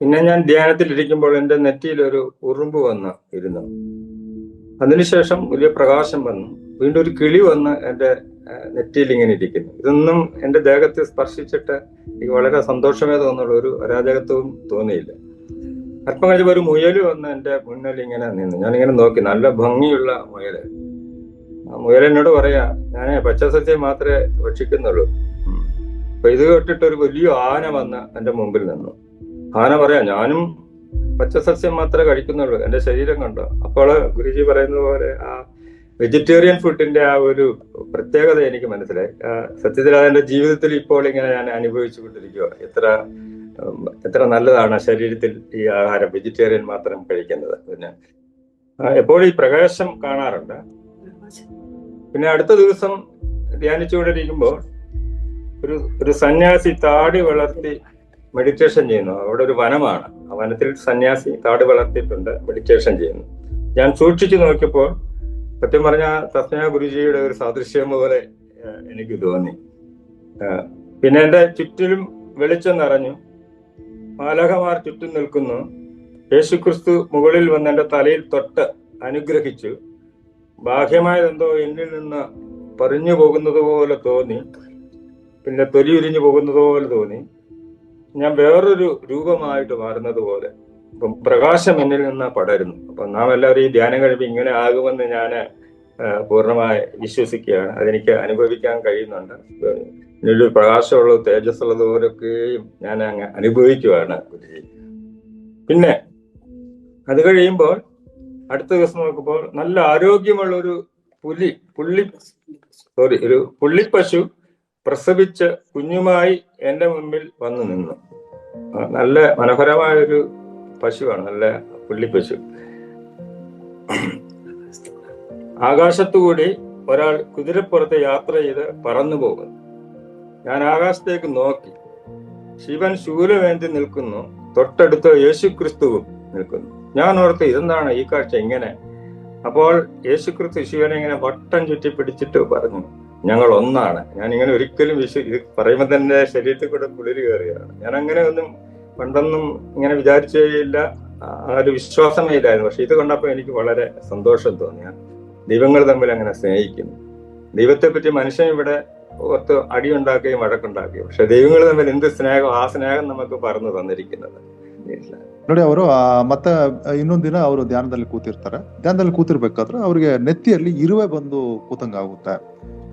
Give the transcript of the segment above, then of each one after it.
പിന്നെ ഞാൻ ധ്യാനത്തിൽ ഇരിക്കുമ്പോൾ എന്റെ നെറ്റിയിൽ ഒരു ഉറുമ്പ് വന്ന് ഇരുന്നു. അതിനുശേഷം വലിയ പ്രകാശം വന്നു. വീണ്ടും ഒരു കിളി വന്ന് എന്റെ നെറ്റിയിൽ ഇങ്ങനെ ഇരിക്കുന്നു. ഇതൊന്നും എന്റെ ദേഹത്തെ സ്പർശിച്ചിട്ട് എനിക്ക് വളരെ സന്തോഷമേ തോന്നുള്ളൂ. ഒരു അരാജകത്വവും തോന്നിയില്ല. അല്പം കഴിഞ്ഞപ്പോൾ ഒരു മുയൽ വന്ന് എന്റെ മുന്നിൽ ഇങ്ങനെ നിന്നു. ഞാനിങ്ങനെ നോക്കി. നല്ല ഭംഗിയുള്ള മുയൽ. ആ മുയൽ എന്നോട് പറയാ ഞാൻ പച്ചസസ്യം മാത്രമേ ഭക്ഷിക്കുന്നുള്ളൂ. അപ്പൊ ഇത് കേട്ടിട്ട് ഒരു വലിയ ആന വന്ന് എന്റെ മുമ്പിൽ നിന്നു. ആന പറയാ. ഞാനും പച്ചസസ്യം മാത്രമേ കഴിക്കുന്നുള്ളൂ. എന്റെ ശരീരം കണ്ടോ? അപ്പോൾ ഗുരുജി പറയുന്നത് പോലെ ആ വെജിറ്റേറിയൻ ഫുഡിന്റെ ആ ഒരു പ്രത്യേകത എനിക്ക് മനസ്സിലായി. സത്യത്തിൽ അതെന്റെ ജീവിതത്തിൽ ഇപ്പോൾ ഇങ്ങനെ ഞാൻ അനുഭവിച്ചു കൊണ്ടിരിക്കുക എത്ര എത്ര നല്ലതാണ് ശരീരത്തിൽ ഈ ആഹാരം വെജിറ്റേറിയൻ മാത്രം കഴിക്കുന്നത്. പിന്നെ എപ്പോഴും ഈ പ്രകാശം കാണാറുണ്ട്. പിന്നെ അടുത്ത ദിവസം ധ്യാനിച്ചുകൊണ്ടിരിക്കുമ്പോൾ ഒരു ഒരു സന്യാസി താടി വളർത്തി മെഡിറ്റേഷൻ ചെയ്യുന്നു. അവിടെ ഒരു വനമാണ്. ആ വനത്തിൽ സന്യാസി താടി വളർത്തിയിട്ടുണ്ട്. മെഡിറ്റേഷൻ ചെയ്യുന്നു. ഞാൻ സൂക്ഷിച്ചു നോക്കിയപ്പോൾ സത്യം പറഞ്ഞ തസ്മയ ഗുരുജിയുടെ ഒരു സാദൃശ്യം പോലെ എനിക്ക് തോന്നി. പിന്നെ എന്റെ ചുറ്റിലും വെളിച്ചം നിറഞ്ഞു. മാലകമാർ ചുറ്റും നിൽക്കുന്നു. യേശുക്രിസ്തു മുകളിൽ വന്ന് എന്റെ തലയിൽ തൊട്ട് അനുഗ്രഹിച്ചു. ബാഹ്യമായതെന്തോ എന്നിൽ നിന്ന് പറഞ്ഞു പോകുന്നത് പോലെ തോന്നി. പിന്നെ തൊലി ഉരിഞ്ഞു പോകുന്നത് പോലെ തോന്നി. ഞാൻ വേറൊരു രൂപമായിട്ട് മാറുന്നത് പോലെ ഇപ്പം പ്രകാശം എന്നിൽ നിന്ന് പടരുന്നു. അപ്പൊ നാം എല്ലാവരും ഈ ധ്യാനം കഴിപ്പ് ഇങ്ങനെ ആകുമെന്ന് ഞാൻ പൂർണമായി വിശ്വസിക്കുകയാണ്. അതെനിക്ക് അനുഭവിക്കാൻ കഴിയുന്നുണ്ട്. എന്നൊരു പ്രകാശമുള്ളത് തേജസ്സുള്ളതുപോലൊക്കെയും ഞാൻ അങ്ങ് അനുഭവിക്കുവാണ് ഗുരുജി. പിന്നെ അത് കഴിയുമ്പോൾ അടുത്ത ദിവസം നോക്കുമ്പോൾ നല്ല ആരോഗ്യമുള്ള ഒരു പുലി പുള്ളി സോറി ഒരു പുള്ളിപ്പശു പ്രസവിച്ച് കുഞ്ഞുമായി എന്റെ മുമ്പിൽ വന്നു നിന്നു. നല്ല മനോഹരമായ ഒരു പശുവാണ് നല്ല പുള്ളിപ്പശു ആകാശത്തുകൂടി ഒരാൾ കുതിരപ്പുറത്ത് യാത്ര ചെയ്ത് പറന്നു പോകുന്നു. ഞാൻ ആകാശത്തേക്ക് നോക്കി. ശിവൻ ശൂലമേന്തി നിൽക്കുന്നു. തൊട്ടടുത്ത് യേശുക്രിസ്തുവും നിൽക്കുന്നു. ഞാൻ ഓർത്ത് ഇതെന്താണ് ഈ കാഴ്ച ഇങ്ങനെ? അപ്പോൾ യേശുക്രിസ്തു ശിവനെ ഇങ്ങനെ വട്ടം ചുറ്റി പിടിച്ചിട്ട് പറഞ്ഞു. ഞങ്ങൾ ഒന്നാണ് ഞാൻ ഇങ്ങനെ ഒരിക്കലും വിശ്വ ഇത് പറയുമ്പോൾ തന്നെ ശരീരത്തിൽ കൂടെ കുളിര് കയറുകയാണ് ഞാൻ അങ്ങനെ ഒന്നും പണ്ടൊന്നും ഇങ്ങനെ വിചാരിച്ചേയില്ല ആ ഒരു വിശ്വാസമേ ഇല്ലായിരുന്നു പക്ഷെ ഇത് കണ്ടപ്പോൾ എനിക്ക് വളരെ സന്തോഷം തോന്നി ആ ദൈവങ്ങൾ തമ്മിൽ അങ്ങനെ സ്നേഹിക്കുന്നു ദൈവത്തെ പറ്റി മനുഷ്യൻ ഇവിടെ ഓർത്ത് അടിയുണ്ടാക്കുകയും വഴക്കുണ്ടാക്കുകയും പക്ഷെ ദൈവങ്ങൾ തമ്മിൽ എന്ത് സ്നേഹം ಆ ಸ್ನೇಹ നമുക്ക് പറഞ്ഞു തന്നിരിക്കുന്നത് ನೋಡಿ ಅವರು ಮತ್ತೆ ಇನ್ನೊಂದ್ ದಿನ ಅವರು ಧ್ಯಾನದಲ್ಲಿ ಕೂತಿರ್ತಾರೆ ಧ್ಯಾನದಲ್ಲಿ ಕೂತಿರ್ಬೇಕಾದ್ರೆ ಅವ್ರಿಗೆ ನೆತ್ತಿಯಲ್ಲಿ ಇರುವೆ ಬಂದು ಕೂತಂಗ ಆಗುತ್ತೆ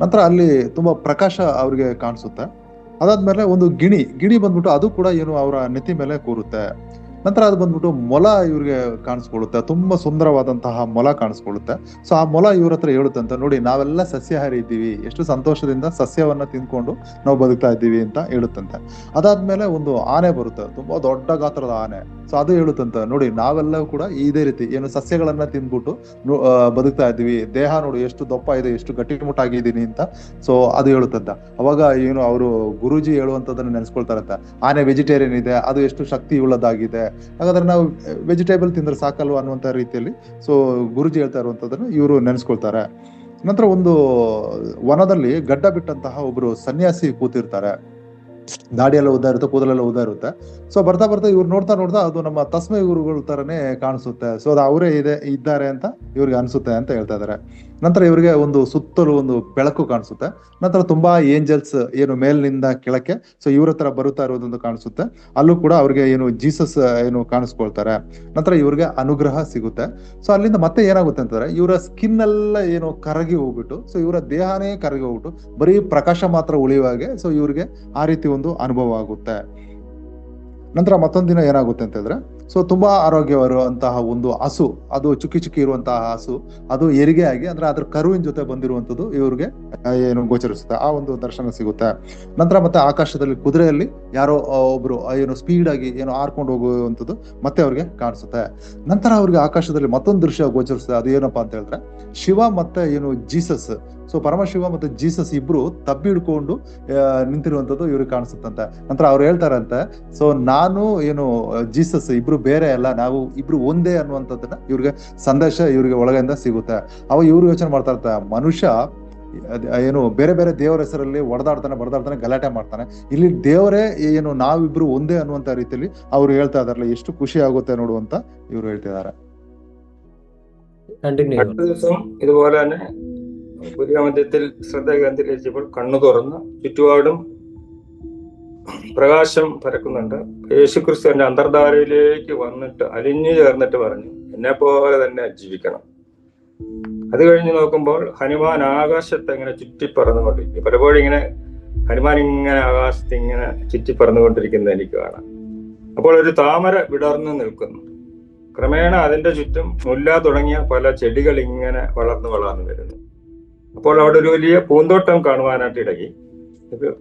ನಂತರ ಅಲ್ಲಿ ತುಂಬಾ ಪ್ರಕಾಶ ಅವ್ರಿಗೆ ಕಾಣಿಸುತ್ತೆ. ಅದಾದ್ಮೇಲೆ ಒಂದು ಗಿಣಿ ಗಿಣಿ ಬಂದ್ಬಿಟ್ಟು ಅದು ಕೂಡ ಏನು ಅವರ ನೆತ್ತಿ ಮೇಲೆ ಕೂರುತ್ತೆ. ನಂತರ ಅದು ಬಂದ್ಬಿಟ್ಟು ಮೊಲ ಇವ್ರಿಗೆ ಕಾಣಿಸ್ಕೊಳ್ಳುತ್ತೆ. ತುಂಬಾ ಸುಂದರವಾದಂತಹ ಮೊಲ ಕಾಣಿಸ್ಕೊಳ್ಳುತ್ತೆ. ಸೊ ಆ ಮೊಲ ಇವ್ರ ಹತ್ರ ಹೇಳುತ್ತಂತೆ ನೋಡಿ, ನಾವೆಲ್ಲ ಸಸ್ಯಹಾರಿ ಇದ್ದೀವಿ. ಎಷ್ಟು ಸಂತೋಷದಿಂದ ಸಸ್ಯವನ್ನ ತಿಂದ್ಕೊಂಡು ನಾವು ಬದುಕ್ತಾ ಇದ್ದೀವಿ ಅಂತ ಹೇಳುತ್ತಂತೆ. ಅದಾದ್ಮೇಲೆ ಒಂದು ಆನೆ ಬರುತ್ತೆ. ತುಂಬಾ ದೊಡ್ಡ ಗಾತ್ರದ ಆನೆ. ಸೊ ಅದು ಹೇಳುತ್ತಂತ ನೋಡಿ ನಾವೆಲ್ಲ ಕೂಡ ಇದೇ ರೀತಿ ಏನು ಸಸ್ಯಗಳನ್ನ ತಿಂದ್ಬಿಟ್ಟು ಬದುಕ್ತಾ ಇದ್ದೀವಿ. ದೇಹ ನೋಡಿ, ಎಷ್ಟು ದಪ್ಪ ಇದೆ, ಎಷ್ಟು ಗಟ್ಟಿಮುಟ್ಟಾಗಿದ್ದೀನಿ ಅಂತ. ಸೊ ಅದು ಹೇಳುತ್ತಂತ. ಅವಾಗ ಏನು ಅವರು ಗುರುಜಿ ಹೇಳುವಂತದನ್ನ ನೆನೆಸ್ಕೊಳ್ತಾರಂತ. ಆನೆ ವೆಜಿಟೇರಿಯನ್ ಇದೆ, ಅದು ಎಷ್ಟು ಶಕ್ತಿ ಉಳ್ಳದಾಗಿದೆ ಹಾಗಾದ್ರೆ ನಾವು ವೆಜಿಟೇಬಲ್ ತಿಂದ್ರೆ ಸಾಕಲ್ವಾ ಅನ್ನುವಂತ ರೀತಿಯಲ್ಲಿ ಸೊ ಗುರುಜಿ ಹೇಳ್ತಾ ಇರುವಂತದನ್ನ ಇವರು ನೆನೆಸ್ಕೊಳ್ತಾರೆ. ನಂತರ ಒಂದು ವನದಲ್ಲಿ ಗಡ್ಡ ಬಿಟ್ಟಂತಹ ಒಬ್ರು ಸನ್ಯಾಸಿ ಕೂತಿರ್ತಾರೆ. ದಾಡಿ ಎಲ್ಲ ಉದ್ದ ಇರುತ್ತೆ, ಕೂದಲೆಲ್ಲ ಉದ್ದ ಇರುತ್ತೆ. ಸೊ ಬರ್ತಾ ಬರ್ತಾ ಇವ್ರು ನೋಡ್ತಾ ನೋಡ್ತಾ ಅದು ನಮ್ಮ ತಸ್ಮೆ ಗುರುಗಳ ತರನೇ ಕಾಣಿಸುತ್ತೆ. ಸೊ ಅದು ಅವರೇ ಇದೆ, ಇದ್ದಾರೆ ಅಂತ ಇವ್ರಿಗೆ ಅನ್ಸುತ್ತೆ ಅಂತ ಹೇಳ್ತಾ ಇದಾರೆ. ನಂತರ ಇವರಿಗೆ ಒಂದು ಸುತ್ತಲೂ ಒಂದು ಬೆಳಕು ಕಾಣಿಸುತ್ತೆ. ನಂತರ ತುಂಬಾ ಏಂಜಲ್ಸ್ ಏನು ಮೇಲಿನಿಂದ ಕೆಳಕ್ಕೆ ಸೊ ಇವ್ರ ಹತ್ರ ಬರುತ್ತಾ ಇರೋದೊಂದು ಕಾಣಿಸುತ್ತೆ. ಅಲ್ಲೂ ಕೂಡ ಅವ್ರಿಗೆ ಏನು ಜೀಸಸ್ ಏನು ಕಾಣಿಸ್ಕೊಳ್ತಾರೆ. ನಂತರ ಇವ್ರಿಗೆ ಅನುಗ್ರಹ ಸಿಗುತ್ತೆ. ಸೊ ಅಲ್ಲಿಂದ ಮತ್ತೆ ಏನಾಗುತ್ತೆ ಅಂತಂದ್ರೆ, ಇವರ ಸ್ಕಿನ್ ಎಲ್ಲ ಏನು ಕರಗಿ ಹೋಗ್ಬಿಟ್ಟು ಸೊ ಇವರ ದೇಹನೇ ಕರಗಿ ಹೋಗ್ಬಿಟ್ಟು, ಬರೀ ಪ್ರಕಾಶ ಮಾತ್ರ ಉಳಿಯುವ ಹಾಗೆ ಸೊ ಇವ್ರಿಗೆ ಆ ರೀತಿ ಒಂದು ಅನುಭವ ಆಗುತ್ತೆ. ನಂತರ ಮತ್ತೊಂದು ದಿನ ಏನಾಗುತ್ತೆ ಅಂತ ಹೇಳಿದ್ರೆ ಸೊ ತುಂಬಾ ಆರೋಗ್ಯವಿರುವಂತಹ ಒಂದು ಹಸು, ಅದು ಚುಕ್ಕಿ ಚುಕ್ಕಿ ಇರುವಂತಹ ಹಸು, ಅದು ಹೆರಿಗೆ ಆಗಿ ಅಂದ್ರೆ ಅದ್ರ ಕರುವಿನ ಜೊತೆ ಬಂದಿರುವಂತದ್ದು ಇವ್ರಿಗೆ ಏನು ಗೋಚರಿಸುತ್ತೆ. ಆ ಒಂದು ದರ್ಶನ ಸಿಗುತ್ತೆ. ನಂತರ ಮತ್ತೆ ಆಕಾಶದಲ್ಲಿ, ಕುದುರೆಯಲ್ಲಿ ಯಾರೋ ಒಬ್ರು ಏನು ಸ್ಪೀಡ್ ಆಗಿ, ಏನು ಹಾರ್ಕೊಂಡು ಹೋಗುವಂಥದ್ದು ಮತ್ತೆ ಅವ್ರಿಗೆ ಕಾಣಿಸುತ್ತೆ. ನಂತರ ಅವ್ರಿಗೆ ಆಕಾಶದಲ್ಲಿ ಮತ್ತೊಂದು ದೃಶ್ಯ ಗೋಚರಿಸುತ್ತೆ. ಅದು ಏನಪ್ಪಾ ಅಂತ ಹೇಳಿದ್ರೆ, ಶಿವ ಮತ್ತೆ, ಏನು, ಜೀಸಸ್ ಸೊ ಪರಮಶಿವ ಮತ್ತು ಜೀಸಸ್ ಇಬ್ರು ತಬ್ಬಿ ಹಿಡ್ಕೊಂಡು ನಿಂತಿರುವಂತದ್ದು ಇವ್ರಿಗೆ ಕಾಣಿಸುತ್ತಂತೆ. ನಂತರ ಅವ್ರು ಹೇಳ್ತಾರಂತೆ ಸೊ ನಾನು ಏನು ಜೀಸಸ್ ಇಬ್ರು ಬೇರೆ ಅಲ್ಲ ನಾವು ಇಬ್ರು ಒಂದೇ ಅನ್ನುವಂಥದ್ದನ್ನ ಇವ್ರಿಗೆ ಸಂದೇಶ ಇವ್ರಿಗೆ ಒಳಗಿಂದ ಸಿಗುತ್ತೆ. ಅವ ಇವ್ರು ಯೋಚನೆ ಮಾಡ್ತಾ ಇರ್ತಾರೆ ಮನುಷ್ಯ ಅದ್- ಏನು ಬೇರೆ ಬೇರೆ ದೇವರ ಹೆಸರಲ್ಲಿ ಹೊಡೆದಾಡ್ತಾನೆ ಬಡದಾಡ್ತಾನೆ ಗಲಾಟೆ ಮಾಡ್ತಾನೆ. ಇಲ್ಲಿ ದೇವರೇ ಏನು ನಾವಿಬ್ರು ಒಂದೇ ಅನ್ನುವಂತ ರೀತಿಯಲ್ಲಿ ಅವ್ರು ಹೇಳ್ತಾ ಇದಾರಲ್ಲ ಎಷ್ಟು ಖುಷಿ ಆಗುತ್ತೆ ನೋಡು ಅಂತ ಇವ್ರು ಹೇಳ್ತಿದ್ದಾರೆ കണ്ടിന്യൂ അടുത്ത ദിവസം പുതിയ മധ്യത്തിൽ ശ്രദ്ധ കേന്ദ്രീകരിച്ചപ്പോൾ കണ്ണു തുറന്ന് ചുറ്റുപാടും പ്രകാശം പരക്കുന്നുണ്ട്. യേശുക്രിസ്തു എന്റെ അന്തർധാരയിലേക്ക് വന്നിട്ട് അലിഞ്ഞു ചേർന്നിട്ട് പറഞ്ഞു എന്നെ പോലെ തന്നെ ജീവിക്കണം. അത് കഴിഞ്ഞ് നോക്കുമ്പോൾ ഹനുമാൻ ആകാശത്ത് ഇങ്ങനെ ചുറ്റിപ്പറന്നുകൊണ്ടിരിക്കും പലപ്പോഴും ഇങ്ങനെ ഹനുമാൻ ഇങ്ങനെ ആകാശത്ത് ഇങ്ങനെ ചുറ്റിപ്പറന്നുകൊണ്ടിരിക്കുന്നത് എനിക്ക് കാണാം. അപ്പോൾ ഒരു താമര വിടർന്നു നിൽക്കുന്നു. ക്രമേണ അതിന്റെ ചുറ്റും മുല്ല തുടങ്ങിയ പല ചെടികൾ ഇങ്ങനെ വളർന്നു വളർന്നു വരുന്നു. അപ്പോൾ അവിടെ ഒരു വലിയ പൂന്തോട്ടം കാണുവാനായിട്ട് ഇടകി.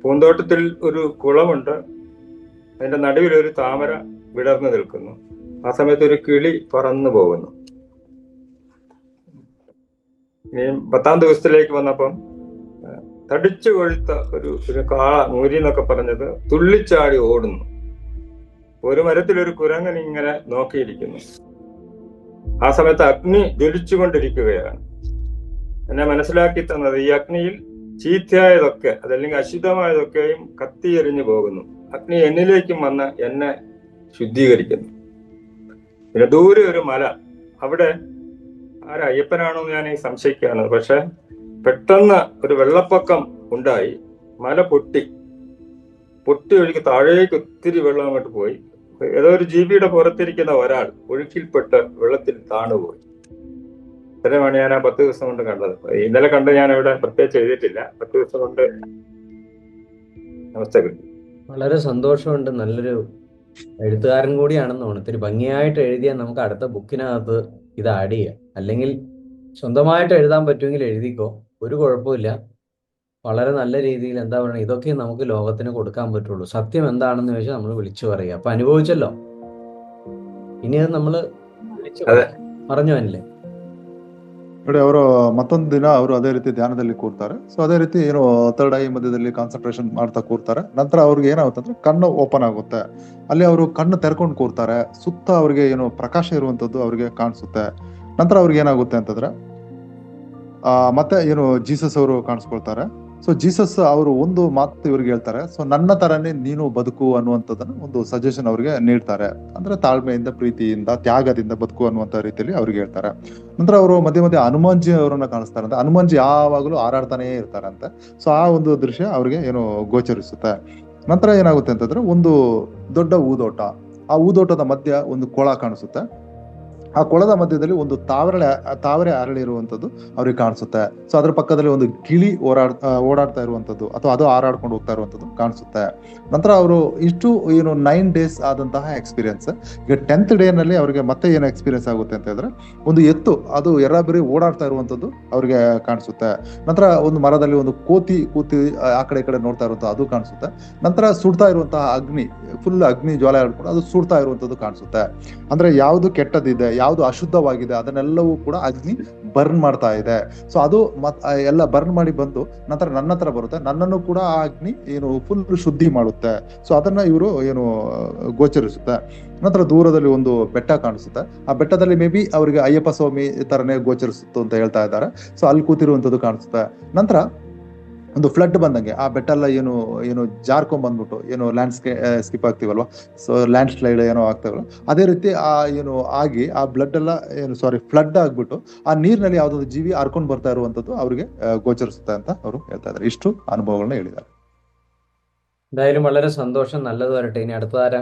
പൂന്തോട്ടത്തിൽ ഒരു കുളമുണ്ട്. അതിന്റെ നടുവിൽ ഒരു താമര വിടർന്നു നിൽക്കുന്നു. ആ സമയത്ത് ഒരു കിളി പറന്നു പോകുന്നു. ഇനി പത്താം ദിവസത്തിലേക്ക് വന്നപ്പം തടിച്ചു കൊഴുത്ത ഒരു ഒരു കാള മൂരി എന്നൊക്കെ പറഞ്ഞത് തുള്ളിച്ചാടി ഓടുന്നു. ഒരു മരത്തിൽ ഒരു കുരങ്ങൻ ഇങ്ങനെ നോക്കിയിരിക്കുന്നു. ആ സമയത്ത് അഗ്നി ജ്വലിച്ചുകൊണ്ടിരിക്കുകയാണ്. എന്നെ മനസ്സിലാക്കി തന്നത് ഈ അഗ്നിയിൽ ചീത്തയായതൊക്കെ അതല്ലെങ്കിൽ അശുദ്ധമായതൊക്കെയും കത്തിയെറിഞ്ഞു പോകുന്നു. അഗ്നി എന്നിലേക്കും വന്ന് എന്നെ ശുദ്ധീകരിക്കുന്നു. പിന്നെ ദൂരെ ഒരു മല. അവിടെ ആരാ? അയ്യപ്പനാണോ എന്ന് ഞാൻ സംശയിക്കുകയാണ്. പക്ഷെ പെട്ടെന്ന് ഒരു വെള്ളപ്പൊക്കം ഉണ്ടായി. മല പൊട്ടി. പൊട്ടി ഒഴുകി താഴേക്ക് ഒത്തിരി വെള്ളം അങ്ങോട്ട് പോയി. ഏതോ ഒരു ജീവിയുടെ പുറത്തിരിക്കുന്ന ഒരാൾ ഒഴുക്കിൽപ്പെട്ട് വെള്ളത്തിൽ താണുപോയി. ഇത്രയുമാണ് ഞാൻ ആ പത്ത് ദിവസം കൊണ്ട് കണ്ടത്. ഇന്നലെ കണ്ട് ഞാൻ ഇവിടെ പ്രത്യേകിച്ച് എഴുതിയിട്ടില്ല. പത്ത് ദിവസം കൊണ്ട് നമസ്തേ വളരെ സന്തോഷമുണ്ട്. നല്ലൊരു എഴുത്തുകാരൻ കൂടിയാണെന്ന് തോന്നുന്നു. ഇത്തിരി ഭംഗിയായിട്ട് എഴുതിയാൽ നമുക്ക് അടുത്ത ബുക്കിനകത്ത് ഇത് ആഡ് ചെയ്യാം. അല്ലെങ്കിൽ സ്വന്തമായിട്ട് എഴുതാൻ പറ്റുമെങ്കിൽ എഴുതിക്കോ. ഒരു കുഴപ്പമില്ല. വളരെ നല്ല രീതിയിൽ എന്താ പറയുക ഇതൊക്കെ നമുക്ക് ലോകത്തിന് കൊടുക്കാൻ പറ്റുള്ളൂ. സത്യം എന്താണെന്ന് ചോദിച്ചാൽ നമ്മൾ വിളിച്ചു പറയുക. അപ്പൊ അനുഭവിച്ചല്ലോ? ഇനി അത് നമ്മൾ അതെ. പറഞ്ഞു അല്ലേ ನೋಡಿ, ಅವರು ಮತ್ತೊಂದು ದಿನ ಅವರು ಅದೇ ರೀತಿ ಧ್ಯಾನದಲ್ಲಿ ಕೂರ್ತಾರೆ. ಸೊ ಅದೇ ರೀತಿ ಏನು ಥರ್ಡ್ ಐ ಮಧ್ಯದಲ್ಲಿ ಕಾನ್ಸಂಟ್ರೇಷನ್ ಮಾಡ್ತಾ ಕೂರ್ತಾರೆ. ನಂತರ ಅವ್ರಿಗೆ ಏನಾಗುತ್ತೆ ಅಂದ್ರೆ ಕಣ್ಣು ಓಪನ್ ಆಗುತ್ತೆ. ಅಲ್ಲಿ ಅವರು ಕಣ್ಣು ತೆರ್ಕೊಂಡು ಕೂರ್ತಾರೆ. ಸುತ್ತ ಅವ್ರಿಗೆ ಏನು ಪ್ರಕಾಶ ಇರುವಂತದ್ದು ಅವ್ರಿಗೆ ಕಾಣಿಸುತ್ತೆ. ನಂತರ ಅವ್ರಿಗೆ ಏನಾಗುತ್ತೆ ಅಂತಂದ್ರೆ ಮತ್ತೆ ಏನು ಜೀಸಸ್ ಅವರು ಕಾಣಿಸ್ಕೊಳ್ತಾರೆ. ಸೊ ಜೀಸಸ್ ಅವರು ಒಂದು ಮಾತು ಇವ್ರಿಗೆ ಹೇಳ್ತಾರೆ. ಸೊ ನನ್ನ ತರನೇ ನೀನು ಬದುಕು ಅನ್ನುವಂಥದ್ದನ್ನ ಒಂದು ಸಜೆಷನ್ ಅವ್ರಿಗೆ ನೀಡ್ತಾರೆ. ಅಂದ್ರೆ ತಾಳ್ಮೆಯಿಂದ, ಪ್ರೀತಿಯಿಂದ, ತ್ಯಾಗದಿಂದ ಬದುಕು ಅನ್ನುವಂಥ ರೀತಿಯಲ್ಲಿ ಅವ್ರಿಗೆ ಹೇಳ್ತಾರೆ. ನಂತರ ಅವರು ಮಧ್ಯೆ ಮಧ್ಯೆ ಹನುಮಾನ್ಜಿ ಅವರನ್ನ ಅಂತ ಹನುಮಾನ್ಜಿ ಯಾವಾಗಲೂ ಹಾರಾಡ್ತಾನೆ ಇರ್ತಾರಂತೆ. ಸೊ ಆ ಒಂದು ದೃಶ್ಯ ಅವ್ರಿಗೆ ಏನು ಗೋಚರಿಸುತ್ತೆ. ನಂತರ ಏನಾಗುತ್ತೆ ಅಂತಂದ್ರೆ ಒಂದು ದೊಡ್ಡ ಊದೋಟ. ಆ ಊದೋಟದ ಮಧ್ಯ ಒಂದು ಕೊಳ ಕಾಣಿಸುತ್ತೆ. ಆ ಕೊಳದ ಮಧ್ಯದಲ್ಲಿ ಒಂದು ತಾವರೆ ತಾವರೆ ಅರಳಿರುವಂಥದ್ದು ಅವ್ರಿಗೆ ಕಾಣಿಸುತ್ತೆ. ಸೊ ಅದ್ರ ಪಕ್ಕದಲ್ಲಿ ಒಂದು ಗಿಳಿ ಓಡಾಡ್ ಓಡಾಡ್ತಾ ಇರುವಂತದ್ದು ಅಥವಾ ಅದು ಹಾರಾಡ್ಕೊಂಡು ಹೋಗ್ತಾ ಇರುವಂತದ್ದು ಕಾಣಿಸುತ್ತೆ. ನಂತರ ಅವರು ಇಷ್ಟು, ಏನು ನೈನ್ ಡೇಸ್ ಆದಂತಹ ಎಕ್ಸ್ಪೀರಿಯನ್ಸ್ ಈಗ ಟೆಂತ್ ಡೇನಲ್ಲಿ ಅವರಿಗೆ ಮತ್ತೆ ಏನು ಎಕ್ಸ್ಪೀರಿಯನ್ಸ್ ಆಗುತ್ತೆ ಅಂತ ಹೇಳಿದ್ರೆ ಒಂದು ಎತ್ತು, ಅದು ಎರಬರಿ ಓಡಾಡ್ತಾ ಇರುವಂತದ್ದು ಅವ್ರಿಗೆ ಕಾಣಿಸುತ್ತೆ. ನಂತರ ಒಂದು ಮರದಲ್ಲಿ ಒಂದು ಕೋತಿ ಕೂತಿ, ಆ ಕಡೆ ಕಡೆ ನೋಡ್ತಾ ಇರುವಂತ ಅದು ಕಾಣಿಸುತ್ತೆ. ನಂತರ ಸುಡ್ತಾ ಇರುವಂತಹ ಅಗ್ನಿ ಫುಲ್ ಅಗ್ನಿ ಜ್ವಾಲೆ ಆಡ್ಕೊಂಡು ಅದು ಸುಡ್ತಾ ಇರುವಂತದ್ದು ಕಾಣಿಸುತ್ತೆ. ಅಂದ್ರೆ ಯಾವುದು ಕೆಟ್ಟದಿದೆ ಯಾವುದು ಅಶುದ್ಧವಾಗಿದೆ, ಅದನ್ನೆಲ್ಲವೂ ಕೂಡ ಅಗ್ನಿ ಬರ್ನ್ ಮಾಡ್ತಾ ಇದೆ. ಸೊ ಅದು ಮತ್ ಎಲ್ಲ ಬರ್ನ್ ಮಾಡಿ ಬಂದು ನಂತರ ನನ್ನ ಹತ್ರ ಬರುತ್ತೆ. ನನ್ನನ್ನು ಕೂಡ ಆ ಅಗ್ನಿ ಏನು ಫುಲ್ ಶುದ್ಧಿ ಮಾಡುತ್ತೆ. ಸೊ ಅದನ್ನ ಇವರು ಏನು ಗೋಚರಿಸುತ್ತೆ. ನಂತರ ದೂರದಲ್ಲಿ ಒಂದು ಬೆಟ್ಟ ಕಾಣಿಸುತ್ತೆ. ಆ ಬೆಟ್ಟದಲ್ಲಿ ಮೇ ಬಿ ಅವರಿಗೆ ಅಯ್ಯಪ್ಪ ಸ್ವಾಮಿ ತರನೇ ಗೋಚರಿಸುತ್ತೆ ಅಂತ ಹೇಳ್ತಾ ಇದ್ದಾರೆ. ಸೊ ಅಲ್ಲಿ ಕೂತಿರುವಂತದ್ದು ಕಾಣಿಸುತ್ತೆ. ನಂತರ ಒಂದು ಫ್ಲಡ್ ಬಂದಂಗೆ ಆ ಬೆಟ್ಟ ಎಲ್ಲ ಏನು ಏನು ಜಾರ್ಕೊಂಡ್ ಬಂದ್ಬಿಟ್ಟು ಏನು ಲ್ಯಾಂಡ್ ಸ್ಕೇ ಸ್ಕಿಪ್ ಆಗ್ತೀವಲ್ವಾ ಸೊ ಲ್ಯಾಂಡ್ ಸ್ಲೈಡ್ ಏನೋ ಆಗ್ತಾವಲ್ಲ ಅದೇ ರೀತಿ ಆ ಏನು ಆಗಿ ಆ ಬ್ಲಡ್ ಎಲ್ಲ ಏನು ಸಾರಿ ಫ್ಲಡ್ ಆಗ್ಬಿಟ್ಟು ಆ ನೀರಿನಲ್ಲಿ ಯಾವ್ದೊಂದು ಜೀವಿ ಹರ್ಕೊಂಡ್ ಬರ್ತಾ ಇರುವಂತದ್ದು ಅವ್ರಿಗೆ ಆ, ಗೋಚರಿಸುತ್ತೆ ಅಂತ ಅವರು ಹೇಳ್ತಾ ಇದ್ದಾರೆ ಇಷ್ಟು ಅನುಭವಗಳನ್ನ ಹೇಳಿದ್ದಾರೆ എന്തായാലും വളരെ സന്തോഷം നല്ലത് വരട്ടെ ഇനി അടുത്തതാരാ